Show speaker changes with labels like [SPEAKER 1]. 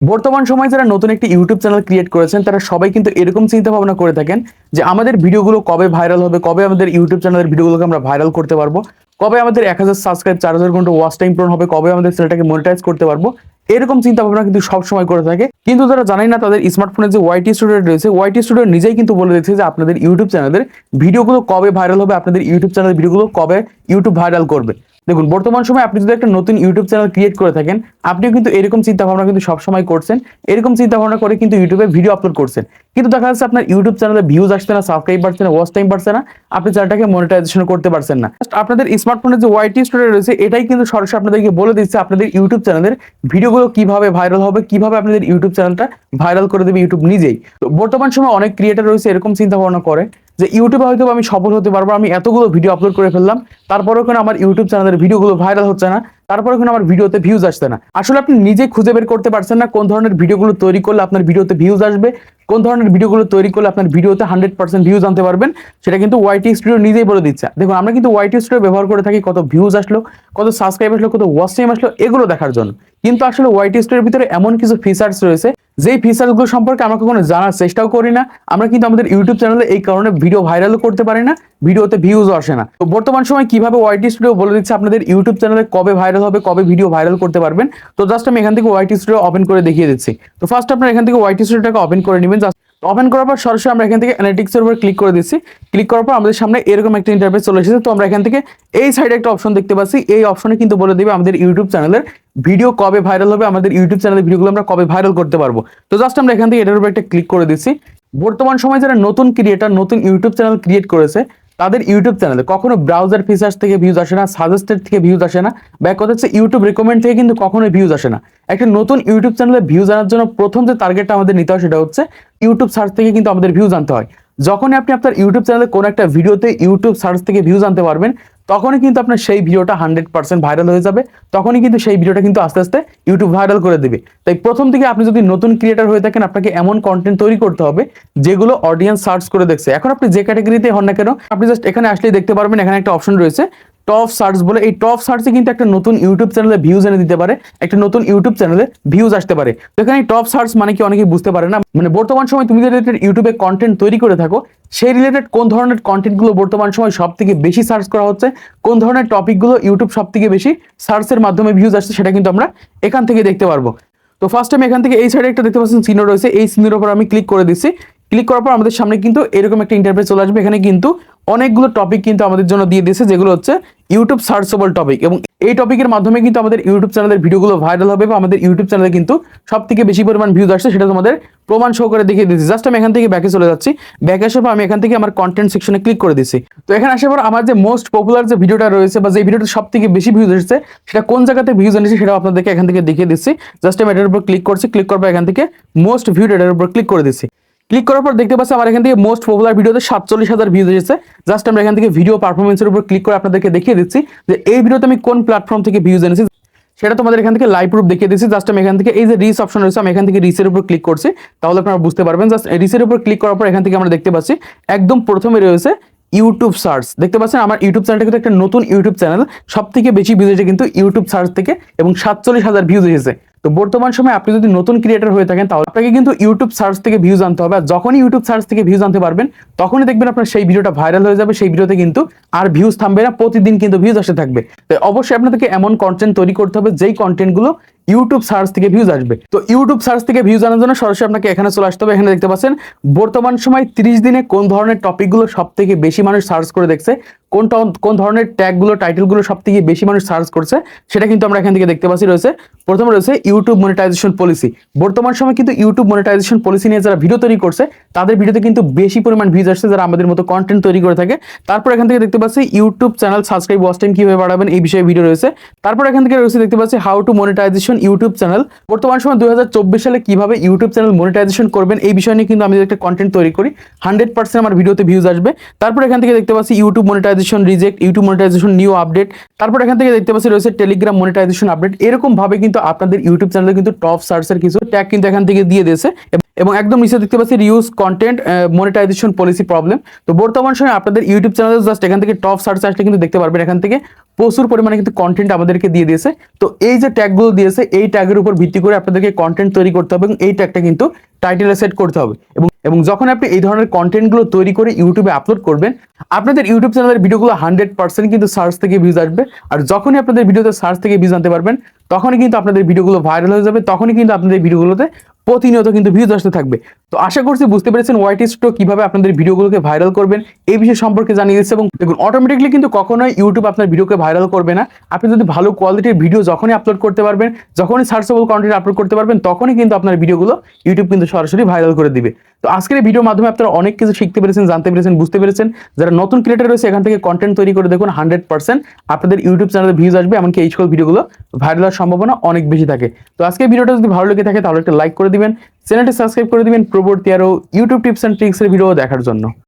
[SPEAKER 1] বর্তমান সময়ে যারা নতুন একটি ইউটিউব চ্যানেল ক্রিয়েট করেছেন, তারা সবাই কিন্তু এরকম চিন্তা ভাবনা করে থাকেন যে আমাদের ভিডিওগুলো কবে ভাইরাল হবে, কবে আমাদের ইউটিউব চ্যানেলের ভিডিওগুলোকে আমরা ভাইরাল করতে পারব, কবে আমাদের এক হাজার সাবস্ক্রাইব চার হাজার ঘণ্টা ওয়াচ টাইম পূরণ হবে, কবে আমাদের চ্যানেলটাকে মনিটাইজ করতে পারব, এরকম চিন্তা ভাবনা কিন্তু সব সময় করে থাকে। কিন্তু তারা জানেন না তাদের স্মার্টফোনে যে ওয়াইটি স্টুডিও রয়েছে ওয়াইটি স্টুডিও নিজেই কিন্তু বলে দিচ্ছে যে আপনাদের ইউটিউব চ্যানেলের ভিডিওগুলো কবে ভাইরাল হবে, আপনাদের ইউটিউব চ্যানেলের ভিডিওগুলো কবে ইউটিউব ভাইরাল করবে। দেখুন, বর্তমান সময় আপনি যদি একটা নতুন ইউটিউব চ্যানেল ক্রিয়েট করে থাকেন, আপনিও কিন্তু এরকম চিন্তা ভাবনা কিন্তু সবসময় করছেন। এরকম চিন্তা ভাবনা করে কিন্তু ইউটিউবে ভিডিও আপলোড করছেন। কিন্তু দেখা যাচ্ছে আপনার ইউটিউব চ্যানেলে ভিউজ আসছে না সাবস্ক্রাইব বাড়ছে না ওয়াচ টাইম বাড়ছে না, আপনি চ্যানেলটাকে মনিটাইজেশন করতে পারছেন না। আপনাদের স্মার্টফোনের যে ওয়াইটি স্টুডিও রয়েছে, এটাই কিন্তু সরাসরি আপনাদেরকে বলে দিচ্ছে আপনাদের ইউটিউব চ্যানেলের ভিডিওগুলো কীভাবে ভাইরাল হবে, কীভাবে আপনাদের ইউটিউব চ্যানেলটা ভাইরাল করে দেবে ইউটিউব নিজেই। তো বর্তমান সময় অনেক ক্রিয়েটার রয়েছে, এরকম চিন্তা ভাবনা করে। যে ইউটিউবে হয়তো আমি সফল হতে পারব, আমি এতগুলো ভিডিও আপলোড করে ফেললাম তারপরেও কেন আমার ইউটিউব চ্যানেলের ভিডিওগুলো ভাইরাল হচ্ছে না, তারপরে কিন্তু আমার ভিডিওতে ভিউজ আসছে না। আসলে আপনি নিজে খুঁজে বের করতে পারছেন না কোন ধরনের ভিডিওগুলো তৈরি করলে আপনার ভিডিওতে ভিউজ আসবে কোন ধরনের ভিডিওগুলো তৈরি করলে আপনার ভিডিওতে হান্ড্রেড পার্সেন্ট ভিউজ আনতে পারবেন, সেটা কিন্তু ওয়াইটি স্টুডিও নিজেই বলে দিচ্ছে। দেখুন, আমরা কিন্তু ওয়াইটি স্টুডিও ব্যবহার করে থাকি, কত ভিউজ আসলো, কত সাবস্ক্রাইব আসলো, কত ওয়াচ টাইম আসলো, এগুলো দেখার জন্য। কিন্তু আসলে ওয়াইটি স্টুডিওর ভিতরে এমন কিছু ফিচার্স রয়েছে, যেই ফিচারগুলো সম্পর্কে আমরা কখনো জানার চেষ্টাও করি না। আমরা কিন্তু আমাদের ইউটিউব চ্যানেলে এই কারণে ভিডিও ভাইরালও করতে পারি না, ভিডিওতে ভিউজও আসে না। তো বর্তমান সময় কীভাবে ওয়াইটি স্টুডিও বলে দিচ্ছে আপনাদের ইউটিউব চ্যানেলে কবে ভাইরাল হবে, কবে ভিডিও ভাইরাল করতে পারবেন? তো জাস্ট আমি এখান থেকে ওয়াইটি স্টুডিও ওপেন করে দেখিয়ে দিচ্ছি। তো ফার্স্ট আপনার এখান থেকে ওয়াইটি স্টুডিওটাকে ওপেন করে নেবেন জাস্ট ওপেন করার পর সরাসরি আমরা এখান থেকে অ্যানালিটিক্স এর উপর ক্লিক করে দিচ্ছি। ক্লিক করার পর আমাদের সামনে এরকম একটা ইন্টারফেস চলে এসেছে। তো আমরা এখান থেকে এই সাইডে একটা অপশন দেখতে পাচ্ছি। এই অপশনে কিন্তু বলে দিবে আমাদের ইউটিউব চ্যানেলের ভিডিও কবে ভাইরাল হবে, আমাদের ইউটিউব চ্যানেলের ভিডিওগুলো আমরা কবে ভাইরাল করতে পারব। তো জাস্ট আমরা এখান থেকে এটার উপর একটা ক্লিক করে দিচ্ছি। বর্তমান সময় যারা নতুন ক্রিয়েটার নতুন ইউটিউব চ্যানেল ক্রিয়েট করেছে তাদের ইউটিউব চ্যানেলে। কখনো ব্রাউজার ফিচার্স থেকে ভিউজ আসে না সাজেস্টেড থেকে ভিউজ আসে না। বা এক কথা হচ্ছে ইউটিউব রেকমেন্ড থেকে কিন্তু কখনো ভিউজ আসে না। একটা নতুন ইউটিউব চ্যানেলে ভিউজ আনার জন্য প্রথম যে টার্গেটটা আমাদের নিতে হয় সেটা হচ্ছে ইউটিউব সার্চ থেকে কিন্তু আমাদের ভিউজ আনতে হয়। যখনই আপনি আপনার ইউটিউব চ্যানেলে কোনো একটা ভিডিওতে ইউটিউব সার্চ থেকে ভিউজ আনতে পারবেন তখনই কিন্তু আপনার সেই ভিডিওটা হান্ড্রেড পার্সেন্ট ভাইরাল হয়ে যাবে। তখনই কিন্তু সেই ভিডিওটা কিন্তু আস্তে আস্তে ইউটিউব ভাইরাল করে দেবে। তাই প্রথম থেকে আপনি যদি নতুন ক্রিয়েটার হয়ে থাকেন, আপনাকে এমন কন্টেন্ট তৈরি করতে হবে যেগুলো অডিয়েন্স সার্চ করে দেখছে। এখন আপনি যে ক্যাটাগরিতে হন না কেন, আপনি জাস্ট এখানে আসলেই দেখতে পারবেন, এখানে একটা অপশন রয়েছে। টপ সার্চ বলে, এই টপ সার্চে কিন্তু একটা নতুন ইউটিউব চ্যানেলে ভিউজ এনে দিতে পারে, একটা নতুন ইউটিউব চ্যানেলে ভিউজ আসতে পারে। তো এখানে টপ সার্চ মানে কি অনেকেই বুঝতে পারে না? মানে বর্তমান সময় তুমি যে রিলেটেড ইউটিউবে কন্টেন্ট তৈরি করে থাকো, সেই রিলেটেড কোন ধরনের কন্টেন্টগুলো বর্তমান সময় সব থেকে বেশি সার্চ করা হচ্ছে, কোন ধরনের টপিকগুলো ইউটিউব সব থেকে বেশি সার্চের মাধ্যমে ভিউজ আসছে সেটা কিন্তু আমরা এখান থেকে দেখতে পারব। তো ফার্স্ট আমি এখান থেকে এই সাইডে একটা দেখতে পাচ্ছেন চিহ্ন রয়েছে, এই চিহ্নের উপর আমি ক্লিক করে দিচ্ছি। ক্লিক করার পর আমাদের সামনে কিন্তু এরকম একটা ইন্টারফেস চলে আসবে। এখানে কিন্তু অনেকগুলো টপিক কিন্তু আমাদের জন্য দিয়ে দিয়েছে, যেগুলো হচ্ছে ইউটিউব সার্চেবল টপিক এবং এই টপিকের মাধ্যমে কিন্তু আমাদের ইউটিউব চ্যানেলের ভিডিওগুলো ভাইরাল হবে বা আমাদের ইউটিউব চ্যানেলে কিন্তু সব থেকে বেশি পরিমাণ ভিউজ আসছে, সেটা তোমাদের প্রমাণ সহ করে দেখিয়ে দিচ্ছি জাস্ট আমি এখান থেকে ব্যাকে চলে যাচ্ছি। ব্যাকে আসার পর আমি এখান থেকে আমার কন্টেন্ট সেকশনে ক্লিক করে দিচ্ছি তো এখানে আসার পর আমার যে মোস্ট পপুলার যে ভিডিওটা রয়েছে বা যে ভিডিওটা সব থেকে বেশি ভিউজ এসেছে, সেটা কোন জায়গাতে ভিউজ এনেছে সেটা আপনাদেরকে এখান থেকে দেখিয়ে দিচ্ছি। জাস্ট আমি এটার উপর ক্লিক করছি ক্লিক করার পর এখান থেকে মোস্ট ভিউড এটার উপর ক্লিক করে দিচ্ছি। ক্লিক করার পর দেখতে পাচ্ছি আমার এখান থেকে মোস্ট পপুলার ভিডিওতে সাতচল্লিশ হাজার ভিউজ এসেছে। জাস্ট আমরা এখান থেকে ভিডিও পারফরমেন্সের উপর ক্লিক করে আপনাদেরকে দেখিয়ে দিচ্ছি যে এই ভিডিওতে আমি কোন প্ল্যাটফর্ম থেকে ভিউজ এনেছি। সেটা তোমাদের এখান থেকে লাইভ প্রুফ দেখিয়ে দিচ্ছি। জাস্ট আমি এখান থেকে এই যে রিস অপশন রয়েছে, আমি এখান থেকে রিসের উপর ক্লিক করছি। তাহলে আপনারা বুঝতে পারবেন জাস্ট রিসের উপর ক্লিক করার পর এখান থেকে আমরা দেখতে পাচ্ছি, একদম প্রথমে রয়েছে ইউটিউব সার্চ দেখতে পাচ্ছেন আমার ইউটিউব চ্যানেলটা কিন্তু একটা নতুন ইউটিউব চ্যানেল সব থেকে বেশি ভিউজ এসেছে কিন্তু ইউটিউব সার্চ থেকে এবং সাতচল্লিশ হাজার ভিউজ এসেছে। তো বর্তমান সময় আপনি যদি নতুন ক্রিয়েটার হয়ে থাকেন, তাহলে আপনাকে কিন্তু ইউটিউব সার্চ থেকে ভিউজ আনতে হবে। আর যখনই ইউটিউব সার্চ থেকে ভিউজ আনতে পারবেন, তখনই দেখবেন আপনার সেই ভিডিওটা ভাইরাল হয়ে যাবে, সেই ভিডিওতে কিন্তু আর ভিউজ থামবে না, প্রতিদিন কিন্তু ভিউজ আসতে থাকবে। তো অবশ্যই আপনাদেরকে এমন কন্টেন্ট তৈরি করতে হবে, যেই কন্টেন্টগুলো ইউটিউব সার্চ থেকে ভিউজ আসবে। তো ইউটিউব সার্চ থেকে ভিউজ আনার জন্য সরাসরি আপনাকে এখানে চলে আসতে হবে। এখানে দেখতে পাচ্ছেন, বর্তমান সময় তিরিশ দিনে কোন ধরনের টপিকগুলো সব থেকে বেশি মানুষ সার্চ করে দেখছে, কোন কোন ধরনের ট্যাগগুলো টাইটেলগুলো সব থেকে বেশি মানুষ সার্চ করছে, সেটা কিন্তু আমরা এখান থেকে দেখতে পাচ্ছি রয়েছে। প্রথমে রয়েছে ইউটিউব মনিটাইজেশন পলিসি বর্তমান সময় কিন্তু ইউটিউব মনিটাইজেশন পলিসি নিয়ে যারা ভিডিও তৈরি করছে, তাদের ভিডিওতে কিন্তু বেশি পরিমাণ ভিউজ আসছে যারা আমাদের মতো কন্টেন্ট তৈরি করে থাকে। তারপর এখান থেকে দেখতে পাচ্ছি YouTube channel subscribe watch time কীভাবে বাড়াবেন, এই বিষয়ে ভিডিও রয়েছে। তারপর এখান থেকে রয়েছে দেখতে পাচ্ছি how to monetization YouTube channel. বর্তমান সময় দু হাজার চব্বিশ সালে কীভাবে ইউটিউব চ্যানেল মনিটাইজেশন করবেন, এই বিষয় নিয়ে কিন্তু আমি একটা কন্টেন্ট তৈরি করি। হান্ড্রেড পার্সেন্ট আমার ভিডিওতে ভিউজ আসবে। তারপর এখান থেকে দেখতে পাচ্ছি YouTube monetization reject YouTube monetization new update তারপর এখান থেকে দেখতে পাচ্ছি রয়েছে টেলিগ্রাম মনিটাইজেশন আপডেট এরকমভাবে কিন্তু আপনাদের ইউটিউব চ্যানেলে কিন্তু টপ সার্চের কিছু ট্যাগ কিন্তু এখান থেকে দিয়ে দিয়েছে। এবং একদম নিচে দেখতে পাচ্ছি reuse content monetization policy problem তো বর্তমান সময় আপনাদের ইউটিউব চ্যানেলে জাস্ট এখান থেকে টপ সার্চ আসলে কিন্তু দেখতে পারবেন, এখান থেকে প্রচুর পরিমাণে কিন্তু কন্টেন্ট আমাদেরকে দিয়ে দিয়েছে। তো এই যে ট্যাগগুলো দিয়েছে, এই ট্যাগের উপর ভিত্তি করে আপনাদেরকে কন্টেন্ট তৈরি করতে হবে এবং এই ট্যাগটা কিন্তু টাইটেলে সেট করতে হবে। এবং এবং যখন আপনি এই ধরনের কন্টেন্টগুলো তৈরি করে ইউটিউবে আপলোড করবেন, আপনাদের ইউটিউব চ্যানেলের ভিডিওগুলো হান্ড্রেড পার্সেন্ট কিন্তু সার্চ থেকে ভিউজ আসবে। আর যখনই আপনাদের ভিডিওতে সার্চ থেকে ভিউজ আনতে পারবেন তখনই কিন্তু আপনাদের ভিডিওগুলো ভাইরাল হয়ে যাবে, তখনই কিন্তু আপনাদের ভিডিওগুলোতে প্রতিনিয়ত কিন্তু ভিউজ আসতে থাকবে। তো আশা করছি বুঝতে পেরেছেন ওয়াইটি স্টোক কীভাবে আপনাদের ভিডিওগুলোকে ভাইরাল করবেন, এই বিষয় সম্পর্কে জানিয়ে দিচ্ছে এবং দেখুন অটোমেটিকলি কিন্তু কখনোই ইউটিউব আপনার ভিডিওকে ভাইরাল করবে না। আপনি যদি ভালো কোয়ালিটির ভিডিও যখনই আপলোড করতে পারবেন, যখনই সার্চেবল কন্টেন্ট আপলোড করতে পারবেন, তখনই কিন্তু আপনার ভিডিওগুলো ইউটিউব কিন্তু সরাসরি ভাইরাল করে দিবে। তো আজকের এই ভিডিওর মাধ্যমে আপনারা অনেক কিছু শিখতে পেরেছেন, জানতে পেরেছেন, বুঝতে পেরেছেন। যারা নতুন ক্রিয়েটার রয়েছে, এখান থেকে কন্টেন্ট তৈরি করে দেখুন হান্ড্রেড পার্সেন্ট আপনাদের ইউটিউব চ্যানেলে ভিউজ আসবে, এমনকি এই সকল ভিডিওগুলো ভাইরাল সম্ভাবনা অনেক বেশি থাকে। তো আজকে ভিডিওটা যদি ভালো লেগে থাকে তাহলে একটা লাইক করে দিবেন, চ্যানেলটি সাবস্ক্রাইব করে দিবেন, প্রবর্তী আরও ইউটিউব টিপস অ্যান্ড ট্রিক্সের ভিডিও দেখার জন্য।